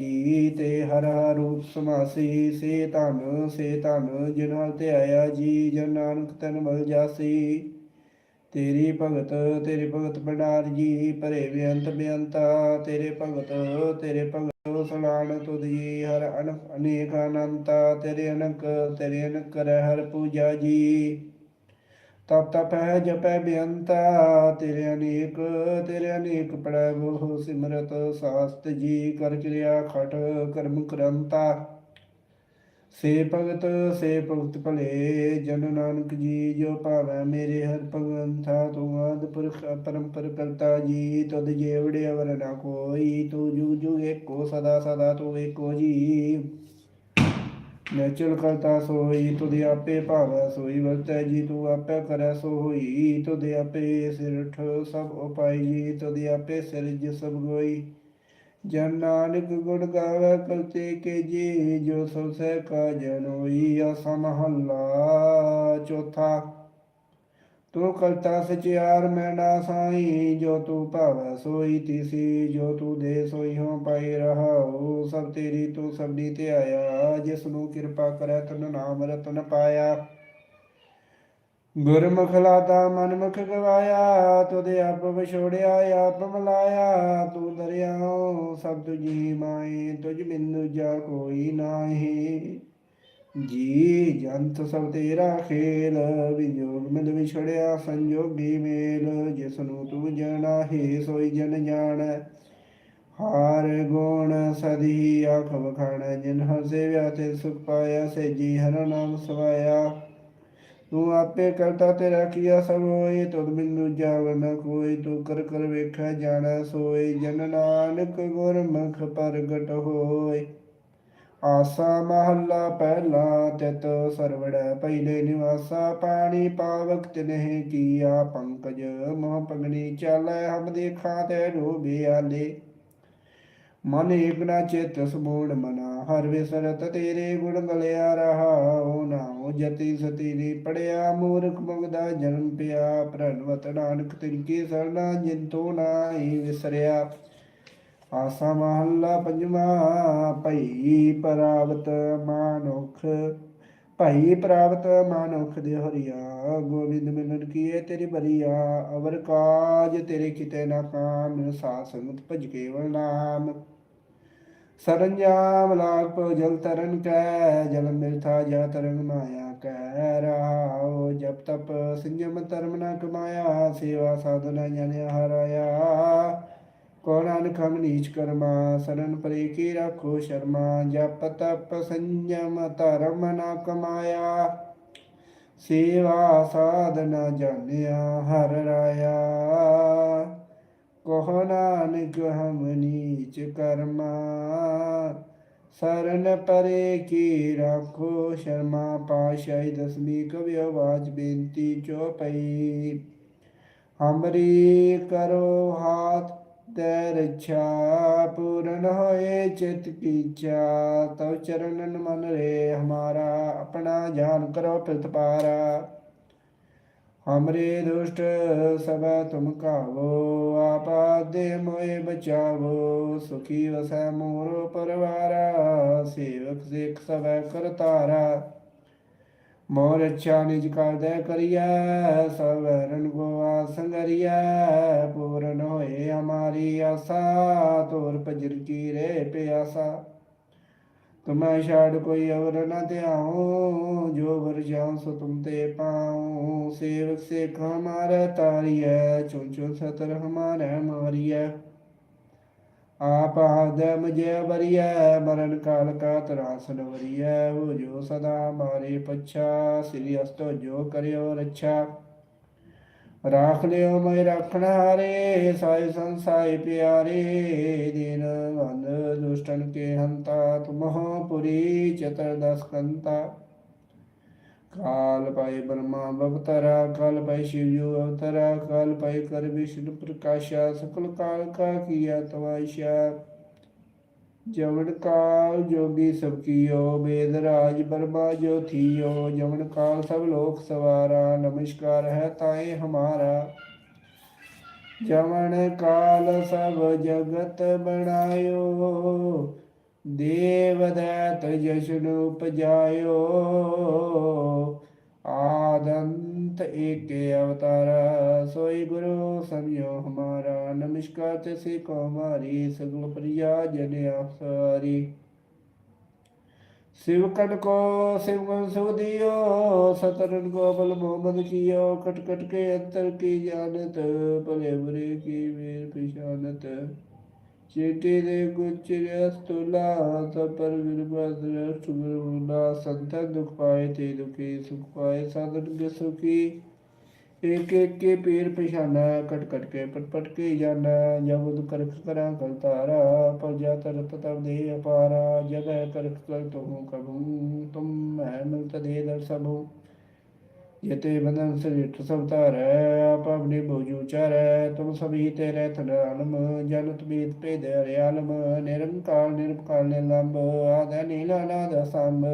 ਜੀ ਤੇ ਹਰ ਹਰ ਰੂਪ ਸਮਾਸੀ ਸੇ ਧਨ ਸੇ ਧਨ ਜਿਨ ਹਲ ਤੇ ਆਇਆ ਜੀ, ਜਨ ਨਾਨਕ ਤਨ ਮਲ ਜਾਸੀ। ਤੇਰੀ ਭਗਤ, ਤੇਰੇ ਭਗਤ ਭੰਡਾਰ ਜੀ, ਭਰੇ ਬੇਅੰਤ ਬੇਅੰਤਾ। ਤੇਰੇ ਭਗਤ ਤੇਰੇ ਭਗਤ ਸਲਾਣ ਤੁਧ ਜੀ, ਹਰ ਅਨ ਅਨੇਕ ਅਨੰਤਾ। ਤੇਰੇ ਅਨਕ ਤੇਰੇ ਅਨਕ ਕਰੈ ਹਰ ਪੂਜਾ ਜੀ। ਤਪ ਤਪ ਹੈ ਜਪੈ ਬੇਅੰਤਾ, ਤੇਰੇ ਅਨੇਕ ਤੇਰੇ ਅਨੇਕ ਪੜੈ ਬਹੁ ਸਿਮਰਤ, ਸਾਸਤ ਜੀ ਕਰ ਕਿਰਿਆ ਖਟ ਕਰਮ ਕਰੰਤਾ। ਸੇ ਭਗਤ ਸੇ ਭਗਤ ਭਲੇ, ਜਨ ਨਾਨਕ ਜੀ, ਜੋ ਭਾਵੈ ਮੇਰੇ ਹਰ ਭਗਵੰਥਾ ਤੂੰ ਆਦ ਪੁਰਖ ਪਰੰਪਰ ਕਰਤਾ ਜੀ ਤਦ ਜੇਵੜੇ ਅਵਰ ਨਾ ਕੋਈ, ਤੂੰ ਜੁਗ ਜੁਗ ਏਕੋ ਸਦਾ ਸਦਾ ਤੂੰ ਏਕੋ ਜੀ। ਨੈਚਲ ਕਰਤਾ ਸੋਈ, ਤੁਧ ਆਪੇ ਭਾਵੈ ਸੋਈ, ਵਰਤੈ ਜੀ, ਤੂੰ ਆਪੇ ਕਰੈ ਸੋ ਹੋਈ ਤੁਧ ਆਪੇ ਸਿਰਠ ਸਭ ਉਪਾਈ ਜੀ ਤੁਧ ਆਪੇ ਸਿਰਜ ਸਭ ਗੋਈ। ਜਨ ਨਾਨਕ ਗੁਣ ਗਾਵੇ ਕਰਤੇ ਕੇ ਜੀ, ਜੋ ਸਭ ਸਹਿ ਕਾ ਜਨੋਈ ਆਸਾ ਚੌਥਾ। ਤੂੰ ਕਰਤਾ ਸਚਿਆਰ ਮੈਂ ਨਾ ਸਾਈ, ਜੋ ਤੂੰ ਭਾਵੈ ਸੋਈ ਤਿਸੀ, ਜੋ ਤੂੰ ਦੇ ਸੋਈ ਹੋ ਪਾਈ ਰਹਾਉ, ਸਭ ਤੇਰੀ ਤੂੰ ਸਭਨੀ ਤੇ ਆਇਆ ਜਿਸ ਨੂੰ ਕਿਰਪਾ ਕਰੈ ਤਨ ਨਾਮ ਰਤਨ ਪਾਇਆ। ਗੁਰਮੁਖ ਲਾਤਾ ਮਨਮੁਖ ਗਵਾਇਆ ਤੁਦੇ ਆਪ ਵਿਛੋੜਿਆ, ਆਪ ਮਲਾਇਆ, ਤੂੰ ਦਰਿਆਓ ਸਭ ਤੁਝੀ ਮਾਏ ਤੁਝ ਬਿੰਦੂ ਜਾ ਕੋਈ ਨਾਹੀ। ਜੀ ਜੰਤ ਸਭ ਤੇਰਾ ਖੇਲ, ਵਿਜੋਗ ਮਿਲ ਵਿਛੜਿਆ, ਸੰਜੋਗੀ ਮੇਲ ਜਿਸ ਨੂੰ ਤੂੰ ਜਨਾਹੀ ਸੋਈ ਜਨ ਜਾਣੈ। ਹਾਰ ਗੁਣ ਸਦੀ ਆਖ ਵਖਾਣੈ ਜਿਨ ਹਰ ਸੇਵਿਆ ਤੇ ਸੁਖ ਪਾਇਆ ਸੇ ਜੀ ਹਰ ਨਾਮ ਸਵਾਇਆ। ਤੂੰ ਆਪੇ ਕਰਤਾ ਤੇਰਾ ਕੀਆ ਸਭ ਹੋਏ ਤੁਧ ਬਿੰਦੂ ਜਾਵ ਨ ਕੋਈ ਤੂੰ ਕਰ ਕਰ ਵੇਖੈ, ਜਾਣੈ ਸੋਈ ਜਨ ਨਾਨਕ ਗੁਰਮੁਖ ਪ੍ਰਗਟ ਹੋਏ। ਆਸਾ ਮਹੱਲਾ ਪਹਿਲਾ ਤਿਤ ਸਰਵੜੈ ਪਹਿਲੇ ਨਿਵਾਸਾ, ਪਾਣੀ ਪਾਵਕ ਤਿਨਹਿ ਕੀਆ ਪੰਕਜ, ਮੋਹ ਪਗਨੀ ਚਾਲੈ ਹਮ ਦੇਖਾ ਤੇ ਡੋਬੇ ਆਲੇ। ਮਨ ਏਕ ਨਾ ਚਿਤ ਸਮੂੜ ਮਨਾ, ਹਰ ਵਿਸਰਤ ਤੇਰੇ ਗੁਣ ਗਲਿਆ ਰਹਾਉ ਨਾਉ ਜਤੀ ਸਤੀ ਨੀ ਪੜਿਆ, ਮੂਰਖ ਮੁਗਦਾ ਜਨਮ ਪਿਆ। ਪ੍ਰਣਵਤ ਨਾਨਕ ਤਿਨ ਕੀ ਸਰਣਾ ਜਿੰਤੋ ਨਾਹੀ ਵਿਸਰਿਆ। ਆਸਾ ਮਹੱਲਾ ਪੰਜਵਾ, ਭਈ ਪ੍ਰਾਪਤ ਮਾਨੁਖ, ਭਈ ਪ੍ਰਾਪਤ ਮਾਨੁਖ ਦੇ ਹਰੀਆ, ਗੋਬਿੰਦ ਮਿਲਨ ਕੀਏ ਤੇਰੀ ਬਰੀਆ, ਅਵਰ ਕਾਜ ਤੇਰੇ ਕਿਤੇ ਨਾ ਕਾਮ ਸਾਧ ਸੰਗਤ ਭਜ ਕੇਵਲ ਨਾਮ। ਸਰੰਜਾਮ ਲਾਗ ਜਲ ਤਰਨ ਕੈ, ਜਲ ਮਿਰਥਾ ਜਾ ਤਰਨ ਮਾਇਆ ਕੈ ਰਾਉ ਜਪ ਤਪ, ਸੰਜਮ ਧਰਮ ਨਾ ਕਮਾਇਆ, ਸੇਵਾ ਸਾਧਨਾ ਜਨ ਹਰਾਇਆ। ਕੋ ਨਾਨਕ ਹਮ ਨੀਚ ਕਰਮਾ ਸਰਨ ਪਰੇ ਕੀ ਰੱਖੋ ਸ਼ਰਮਾ, ਜਪ ਤਪ ਸੰਜਮ ਧਰਮ ਨਾ ਕਮਾਇਆ। ਸੇਵਾ ਸਾਧਨਾ ਜਾਣਿਆ ਹਰ ਰਾਇਆ। ਕੋ ਨਾਨਕ ਹਮ ਨੀਚ ਕਰਮਾ ਸਰਨ ਪਰੇ ਕੀ ਰਾਖੋ ਸ਼ਰਮਾ ਪਾਸ਼ਾਹੀ ਦਸਵੀਂ ਕਵਿ ਆਵਾਜ਼ ਬੇਨਤੀ ਚੋਪਈ ਹਮਰੀ ਕਰੋ ਹਾਥ ਤੈ ਰਛਾ ਪੂਰਨ ਹੋਏ ਚਿਤ ਕੀਚਾ ਤਉ ਚਰਨਨ ਮਨ ਰੇ ਹਮਾਰਾ, ਆਪਣਾ ਜਾਨ ਕਰੋ ਪ੍ਰਤਪਾਰਾ ਹਮਰੇ ਦੁਸ਼ਟ ਸਭ ਤੁਮ ਕਾਵੋ ਆਪਾ ਦੇ ਮੋਏ ਬਚਾਵੋ, ਸੁਖੀ ਵਸੈ ਮੋਰ ਪਰਵਾਰਾ, ਸੇਵਕ ਸਿਖ ਸਭ ਕਰਤਾਰਾ। ਮੋਰ ਅੱਛਾ ਨਿਜ ਕਰਦੈ ਕਰੀਐ, ਸਭ ਰਨ ਗੋਆ ਸੰਗਰੀਐ, ਪੂਰਨ ਹੋਏ ਹਮਾਰੀ ਆਸਾ ਤੋਰ ਪਜਰ ਕੀ ਰੇ ਪਿਆਸਾ। ਤੁਮੈ ਛਾੜ ਕੋਈ ਅਵਰ ਨ ਧਿਆਉ, ਜੋ ਵਰ ਜਾਉ ਸੋ ਤੁਮ ਤੇ ਪਾਉ। ਸੇਵਕ ਸੇਖ ਹਮਾਰਾ ਤਾਰੀਐ ਚੁਨ ਚੁਨ ਸਤਰ ਹਮਾਰਾ ਮਾਰੀਐ। ਆਪ ਆਦੈ ਮਜੈ ਬਰੀਐ ਮਰਨ ਕਾਲ ਕਾ ਤਰਾਸਨ ਵਰੀਐ। ਹੋ ਜੋ ਸਦਾ ਮਾਰੇ ਪਛਾ, ਸ੍ਰੀ ਅਸਤੋ ਜੋ ਕਰਿਓ ਰੱਛਾ। ਰਾਖ ਲਿਓ ਮੈਂ ਰੱਖਣ ਹਾਰੇ ਸਾਈ ਸੰਸਾਈ ਪਿਆਰੇ। ਦੀਨ ਵੰਦ ਦੁਸ਼ਟਨ ਕੇ ਹੰਤਾ, ਤੁਮਹੁ ਪੁਰੀ ਚਤਰ ਕੰਤਾ। ਕਾਲ ਪਾਈ ਬ੍ਰਹਮਾ ਬਵਤਰਾ ਕਾਲ ਪਾਈ ਸ਼ਿਵ ਜੋ ਅਵਤਰਾ, ਕਾਲ ਪਾਈ ਕਰ ਵਿਸ਼ਨੂੰ ਪ੍ਰਕਾਸ਼ਾ ਸਕਲ ਕਾਲ ਕਾ ਕੀਆ ਤਵਾਇਸ਼ਾ ਜਵਨ ਕਾਲ ਜੋਗੀ ਸਭ ਕੀਓ ਬੇਦ ਰਾਜ ਬਰਮਾ ਜੋ ਥੀਓ। ਜਵਨ ਕਾਲ ਸਭ ਲੋਕ ਸਵਾਰਾ, ਨਮਸਕਾਰ ਹੈ ਤਾਏ ਹਮਾਰਾ। ਜਵਨ ਕਾਲ ਸਭ ਜਗਤ ਬਣਾਇਓ। ਦੇਵ ਦੈਤ ਜਸ਼ਨ ਉਪਜਾਇਓ ਆਦੰਤ ਏਕੇ ਅਵਤਾਰ, ਸੋਈ ਗੁਰੂ ਸਮਿਓ ਹਮਾਰਾ ਨਮਸਕਾਰ ਤੇ ਸੇ ਕੋ ਮਾਰੀ ਸਗਲ ਪ੍ਰਿਆ ਜਨ ਆਪਸਾਰੀ ਸਿਵਕਨ ਕੋ ਸਿਵਕਨ ਸੁਦੀਓ ਸਤਰਨ ਕੋ ਬਲ ਮੁਹਮਦ ਕੀਓ ਕਟ ਕਟ ਕੇ ਅੰਤਰ ਕੀ ਜਾਣਤ, ਭਲੇ ਬੁਰੇ ਕੀ ਮੇਰ ਪਿਛਾਨਤ। ਚੇਤੇ ਦੇ ਗੁਚਰਿਆ ਸਤੁਲਾ ਸਪਰ ਵਿਰਭਾ ਸ੍ਰਸ਼ਟ ਗੁਰਮੁਲਾ ਸੰਤਨ ਦੁਖ ਪਾਏ ਤੇ ਦੁਖੀ ਸੁਖ ਪਾਏ, ਸਾਧਨ ਕੇ ਸੁਖੀ। ਏਕ ਏਕ ਕੇ ਪੀਰ ਪਛਾਨਾ, ਕਟ ਕਟ ਕੇ ਪਟ ਪਟ ਕੇ ਜਾਣਾ ਜਬਦ ਕਰਖ ਕਰਾਂ ਕਲਤਾਰਾ ਪਰ ਜਾ ਤਰ ਪਤਮ ਦੇ ਅਪਾਰਾ ਜਦ ਕਰਖ ਕਲ ਤੁਮ ਕਬੂ, ਤੁਮ ਮੈਂ ਮਿਲਤ ਦੇ ਦਰਸਬੂ यते बंधन सरित सब तारै आप अपने भोजू चारै तुम सभी तेरे थन आलम जनत बीत पे दे आलम निरंकार निरपकाल निलंब आद नीला नाद सांब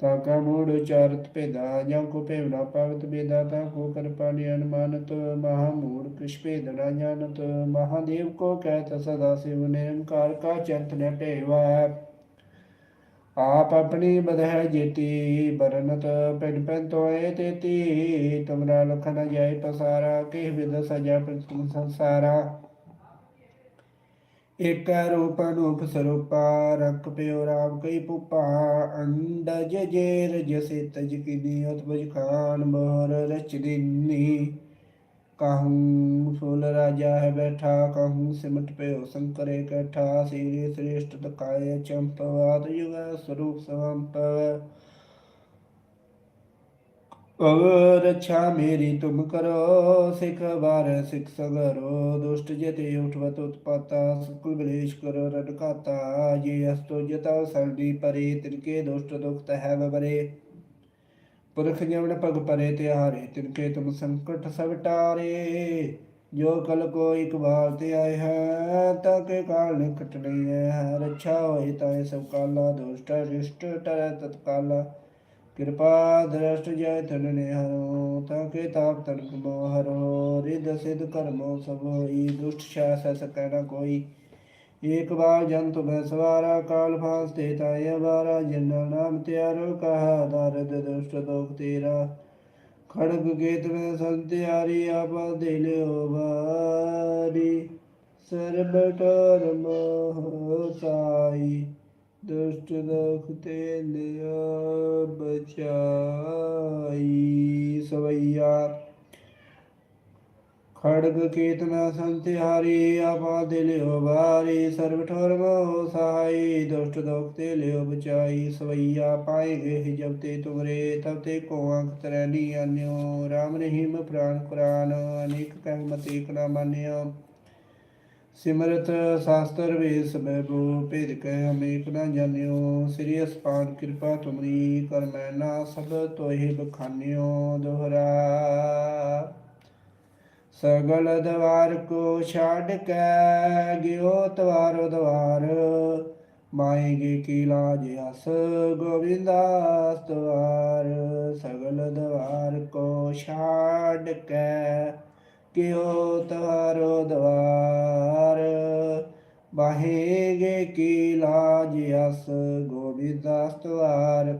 ਤਾਕਾ ਮੂੜ ਉਚਾਰਤ ਭੇਦਾ ਜਾਂ ਕੋ ਭੇਵਨਾ ਪਾਵਤ ਬੇਦਾ ਤਾ ਕੋ ਕਰ ਪਾਣੀ ਅਨਮਾਨਤ ਮਹਾ ਮੂੜ ਕਿਛ ਭੇਦ ਨਾ ਜਾਣਤ ਮਹਾਦੇਵ ਕੋ ਕਹਿਤ ਸਦਾ ਸਿਵ ਨਿਰੰਕਾਰ ਕਾ ਚੰਤ ਨ ਭੇਵਾ ਆਪ ਆਪਣੀ ਬਧੈ ਜੇਤੀ ਬਰਨਤ ਪਿੰਡ ਪੈਨ ਤੋਏ ਤੇਤੀ। ਤੁਮਰਾ ਲਖਨ ਜਾਇ ਪਸਾਰਾ ਕਿਹ ਵਿਦ ਸਜਾ ਪ੍ਰਿਥਮ ਸੰਸਾਰਾ। ਇਕ ਰੂਪ ਅਨੂਪ ਸਰੂਪਾ ਰੰਗ ਪਿਓ ਰਾਮ ਕਈ ਪੁਪਾ। ਅੰਡਜ ਜੇਰ ਜਸੇ ਤਜ ਕਿਨੀ ਉਤਪਜ ਖਾਨ ਮੋਹਰ ਰਚ ਦਿਨੀ। ਕਾਹੂ ਸੋਲ ਰਾਜਾ ਹੈ ਬੈਠਾ, ਕਾਹੂ ਸਿਮਟ ਪਿਓ ਸੰਕਰੇ ਕਠਾ, ਸੀਰੇ ਸ੍ਰੇਸ਼ਟ ਤਕਾਏ ਚੰਪਵਾਤ ਯੁਗ ਸਰੂਪ ਸੰਪ ਅਗਰ ਰਛਾ ਮੇਰੀ ਤੁਮ ਕਰੋ, ਸਿਖ ਬਾਰ ਸਿਖ ਸਗਰੋ, ਦੁਸ਼ਟ ਜਤੇ ਕਰੋ ਰਟਕਾਤਾ ਜਤਾ ਸਰਦੀ ਪੁਰਖ ਜਿਵਣ ਪਗ ਪਰੇ ਤਿਆਰੇ ਤਿਨ ਕੇ ਤੁਮ ਸੰਕਟ ਸਭ ਟਾਰੇ। ਜੋ ਕਲ ਕੋ ਇਕ ਵਾਰ ਤੇ ਆਏ ਹੈ ਤਾਂ ਕੇ ਕਾਲ ਨਿਕਟ ਨਹੀਂ ਹੈ ਰੱਛਾ ਹੋਏ ਤਾਏ ਸਭ ਕਾਲਾ, ਦੁਸ਼ਟ ਰਿਸ਼ਟ ਟਰ ਤਤਕਾਲਾ। ਕਿਰਪਾ ਦ੍ਰਸ਼ਟ ਜੈ ਤਨ ਨਿਹਰੋ ਤਾਂ ਕੇ ਤਾਪ ਤਨ ਕੋ ਹਰੋ। ਰਿਦ ਸਿਧ ਕਰਮੋ ਸਭ ਹੋਈ, ਦੁਸ਼ਟ ਸ਼ਾਸ ਸਕੈ ਕੋਈ ਏਕ ਬਾਲ ਜੰਤ ਬੈ ਸਵਾਰਾ, ਕਾਲ ਫਾਂਸ ਤੇ ਤਾਇ ਅਵਾਰਾ ਜਿਨਾ ਨਾਮ ਤਿਆਰੋ ਕਹਾ, ਦਰਦ ਦੁਸ਼ਟ ਦੋਖ ਤੇਰਾ। ਖੜਗ ਗੇਤ ਮੈਂ ਸੰਤਿਆਰੀ, ਆਪਾ ਦੇ ਲਿਓ ਬਾਰੀ ਸਰਬ ਟਰਮ ਸਾਈ, ਦੁਸ਼ਟ ਦੁਖ ਤੇ ਲਿਆ ਬਚਾਈ ਖੜਗ ਕੀਤਨਾ ਸੰਤਿਹਾਰੀ, ਆਪਾ ਦੇ ਲਿਓ ਵਾਰੀ। ਸਰਬ ਠੋਰ ਮੋ ਸਹਾਈ, ਦੁਸ਼ਟ ਦੋਖ ਤੇ ਲਿਓ ਬਚਾਈ। ਸਵਈਆ ਪਾਏ ਗਏ ਜਬ ਤੇ ਤੁਮਰੇ, ਤਬ ਤੇ ਕੋ ਅੰਕ ਤਰੈਨੀ ਅਨਿਓ ਰਾਮ ਰਹੀਮ ਪ੍ਰਾਨ ਕੁਰਾਨ, ਅਨੇਕ ਕਹਿ ਮਤੇ ਕਨਾ ਮੰਨਿਓ। ਸਿਮਰਤ ਸਾਸਤਰ ਵੇਸ ਬੈਭੂ ਭੇਦ ਕਹਿ ਅਮੇਕ ਨਾ ਜਾਣਿਓ। ਸ੍ਰੀ ਅਸਪਾਨ ਕਿਰਪਾ ਤੁਮਰੀ, ਕਰ ਮੈਂ ਨਾ ਸਭ ਤੋਹਿ ਬਖਾਨਿਓ। ਦੁਹਰਾ ਸਗਲ ਦਵਾਰ ਕੋ ਛੱਡ ਕੇ, ਗਿਓ ਤਵਾਰੋ ਦਵਾਰ। ਮਾਏਗੇ ਕੀ ਲਾਜ ਅਸ ਗੋਬਿੰਦਾਸ ਦਵਾਰ। ਸਗਲ ਦਵਾਰ ਕੋ ਛੱਡ ਕੇ, ਗਿਓ ਤਵਾਰੋ ਦਵਾਰ। ਮਾਹੇਗੇ ਕੀ ਲਾਜ ਅਸ ਗੋਬਿੰਦਾਸ ਦਵਾਰ।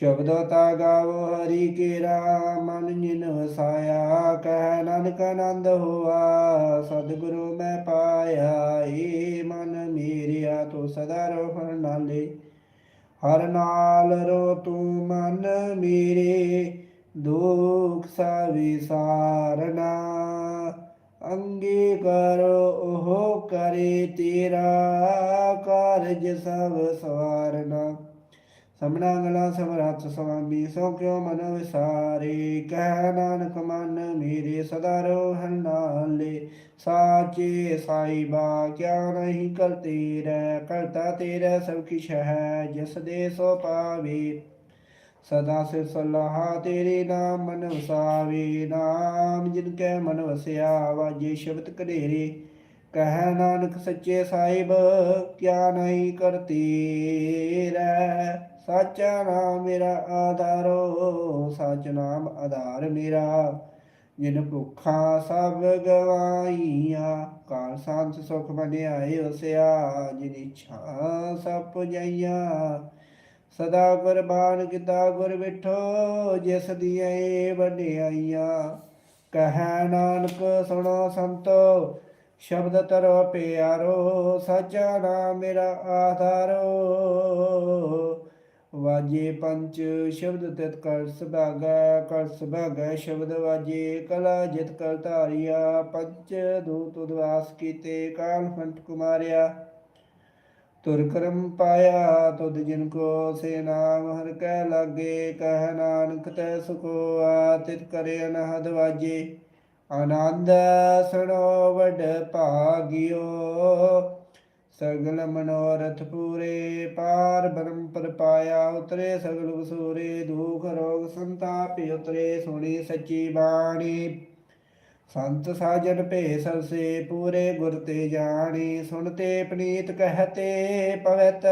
ਸ਼ਬਦ ਤਾ ਗਾਵੋ ਹਰੀ ਕੇਰਾ, ਮਨ ਜਿਨ ਵਸਾਇਆ, ਕਹਿ ਨਾਨਕ ਆਨੰਦ ਹੋਆ, ਸਤਿਗੁਰੂ ਮੈਂ ਪਾਇਆ ਏ, ਮਨ ਮੇਰਿਆ, ਤੋ ਸਦਾ ਰੋਹਣ ਨਾਲੇ। ਹਰ ਨਾਲ ਰੋ ਤੂੰ ਮਨ ਮੇਰੇ, ਦੁਖ ਸਵਿਸਾਰਨਾ ਅੰਗੀ ਕਰੋ ਉਹ ਕਰੇ ਤੇਰਾ, ਕਾਰਜ ਸਭ ਸਵਾਰਨਾ। ਸਮਣਾ ਗਲਾ ਸਮਰੱਥ ਸਵਾਮੀ ਸੋ ਕਿਉ ਮਨ ਵਿਸਾਰੇ? ਕਹਿ ਨਾਨਕ ਮਨ ਮੇਰੇ ਸਦਾ ਰੋਹਨ ਨਾਲੇ। ਸਾਚੇ ਸਾਈਬਾ, ਕਿਆ ਨਹੀਂ ਕਰਤੇ ਰਹਿ ਕਰਤਾ ਤੇਰਾ ਸਭ ਕਿਛ ਹੈ ਜਿਸ ਦੇ ਸੋ ਪਾਵੇ। ਸਦਾ ਸਿਰ ਸਲਾਹਾ ਤੇਰੇ ਨਾਮ ਮਨ ਵਸਾਵੇ। ਨਾਮ ਜਿਨ ਕੈ ਮਨ ਵਸਿਆ, ਵਾਜੇ ਸ਼ਬਦ ਕਢੇਰੇ ਕਹਿ ਨਾਨਕ ਸੱਚੇ ਸਾਹਿਬ ਕਿਆ ਨਹੀਂ ਕਰਤੀ ਰੈ ਸਾਚਾ ਨਾਮ ਮੇਰਾ ਆਧਾਰੋ, ਸਚ ਨਾਮ ਆਧਾਰ ਮੇਰਾ। ਜਿਨ ਭੁੱਖਾ ਸਭ ਗਵਾਈਆਂ ਕਾਲ ਸੰਤ ਸੁਖ ਬਨਿਆਏ ਵਸਿਆ ਜਿਨ ਇੱਛਾ ਸਭ ਪੁਜਾਈਆਂ, ਸਦਾ ਕੁਰਬਾਨ ਕੀਤਾ ਗੁਰ ਬਿਠੋ, ਜਿਸ ਦੀਆਂ ਏ ਵਡਿਆਈਆਂ। ਕਹੈ ਨਾਨਕ, ਸੁਣੋ ਸੰਤੋ, ਸ਼ਬਦ ਤਰੋ ਪਿਆਰੋ, ਸਾਚਾ ਨਾਮ ਮੇਰਾ ਆਧਾਰੋ। ਵਾਜੇ ਪੰਚ ਸ਼ਬਦ ਤਿਤ ਕਰ ਸੁਭਾਗਾ ਕਰ ਸੁਭਾਗਾ ਸ਼ਬਦ ਵਾਜੇ, ਕਲਾ ਜਿਤ ਕਰ ਧਾਰਿਆ, ਪੰਚ ਦੂਤ ਉਦਵਾਸ ਕੀਤੇ, ਕਾਲ ਫੰਟ ਕੁਮਾਰਿਆ। ਤੁਰ ਕਰਮ ਪਾਇਆ ਤੁਧ ਜਿਨ ਕੋ, ਸੇ ਨਾਮ ਹਰ ਕੈ ਲਾਗੇ, ਕਹਿ ਨਾਨਕ ਤੈ ਸੁਖੋ ਤਿਤ ਕਰੇ ਅਨਹਦ ਵਾਜੇ। ਆਨੰਦ ਸੁਣੋ ਵਡ ਭਾਗਿਓ ਸਗਲ ਮਨੋਰਥ ਪੂਰੇ ਪਾਰ ਬ੍ਰਹਮ ਪਰ ਪਾਇਆ ਉਤਰੇ ਸਗਲ ਵਸੂਰੇ ਦੁਖ ਰੋਗ ਸੰਤਾਪ ਉਤਰੇ ਸੁਣੀ ਸੱਚੀ ਬਾਣੀ। ਸੰਤ ਸਾਜਨ ਭੇ ਸਰਸੇ ਪੂਰੇ ਗੁਰ ਤੇ ਜਾਣੀ ਸੁਣਤੇ ਪਨੀਤ ਕਹਤੇ ਪਵਤ।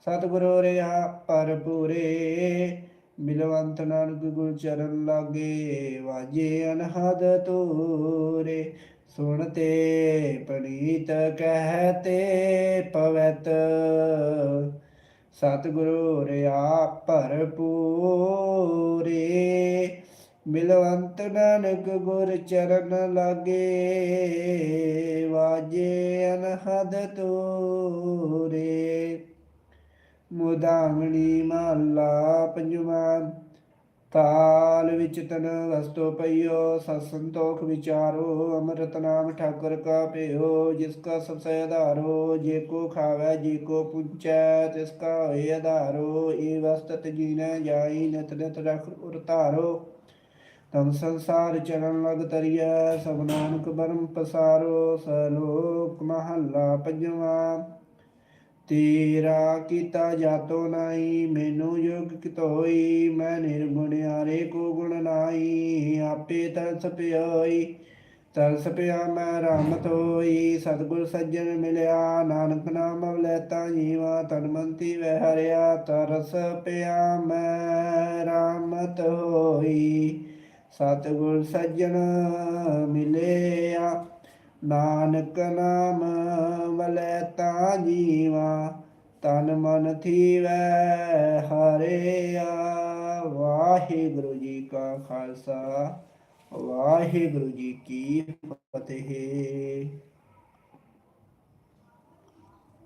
ਸਤਿਗੁਰੂ ਰਿਆ ਪਰ ਪੂਰੇ ਮਿਲਵੰਤ ਨਾਨਕ ਗੁਰ ਚਰਨ ਲਾਗੇ ਵਾਜੇ ਅਨਹਦ ਤੂਰੇ ਸੁਣਤੇ ਪਨੀਤ ਕਹਤੇ ਪਵਤ ਸਤਿਗੁਰੂ ਰਿਆ ਭਰਪੂਰੇ ਮਿਲਵੰਤ ਨਾਨਕ ਗੁਰ ਚਰਨ ਲਾਗੇ ਵਾਜੇ ਅਨਹਦ ਤੂਰੇ ਮੁਦਾਮਣੀ ਮਹੱਲਾ ਪੰਜਵਾਂ। ਤਾਲ ਵਿੱਚ ਤਨ ਵਸਤੋ ਪਈਓ ਸਤ ਸੰਤੋਖ ਵਿਚਾਰੋ, ਅੰਮ੍ਰਿਤ ਨਾਮ ਠਾਕੁਰ ਕਾ ਪਿਓ ਜਿਸ ਕਾ ਸਭ ਸੇ ਆਧਾਰੋ, ਜੇ ਕੋ ਖਾਵੇ, ਜੇ ਕੋ ਪੁੰਚੈ, ਤਿਸ ਕਾ ਹੋਏ ਆਧਾਰੋ, ਏ ਵਸਤਤ ਜੀਨੈ ਜਾਈ, ਨਿਤ ਨਿਤ ਰਖ ਉਰਤਾਰੋ। ਤਮ ਸੰਸਾਰ ਚਰਨ ਲਗ ਤਰੀਐ, ਸਭ ਨਾਨਕ ਬਰਮ ਪਸਾਰੋ, ਸਲੋਕ ਮਹੱਲਾ ਪੰਜਵਾਂ। ਤੇਰਾ ਕੀਤਾ ਜਾਤੋ ਨਾਹੀ, ਮੈਨੂੰ ਯੋਗ ਕਿਤੋਈ ਮੈਂ ਨਿਰਗੁਣ ਨਿਰਗੁਣਿਆਰੇ ਕੋ ਗੁਣ ਨਾਹੀ, ਆਪੇ ਤਰਸ ਪਿਆਈ, ਤਰਸ ਪਿਆ ਮੈਂ ਰਾਮਤ ਹੋਈ ਸਤਿਗੁਰ ਸੱਜਣ ਮਿਲਿਆ, ਨਾਨਕ ਨਾਮ ਲੈਤਾ ਜੀਵਾ, ਤਨ ਮੰਤੀ ਵਹਿ ਤਰਸ ਪਿਆ ਮੈਂ ਰਾਮਤ ਹੋਈ ਸਤਿਗੁਰ ਸੱਜਣ ਮਿਲਿਆ। ਨਾਨਕ ਨਾਮ ਵਲੈ ਤਾਂ ਜੀਵਾ, ਤਨ ਮਨ ਥੀਵੈ ਹਰਿਆ ਵਾਹਿਗੁਰੂ ਜੀ ਕਾ ਖਾਲਸਾ, ਵਾਹਿਗੁਰੂ ਜੀ ਕੀ ਫਤਿਹ।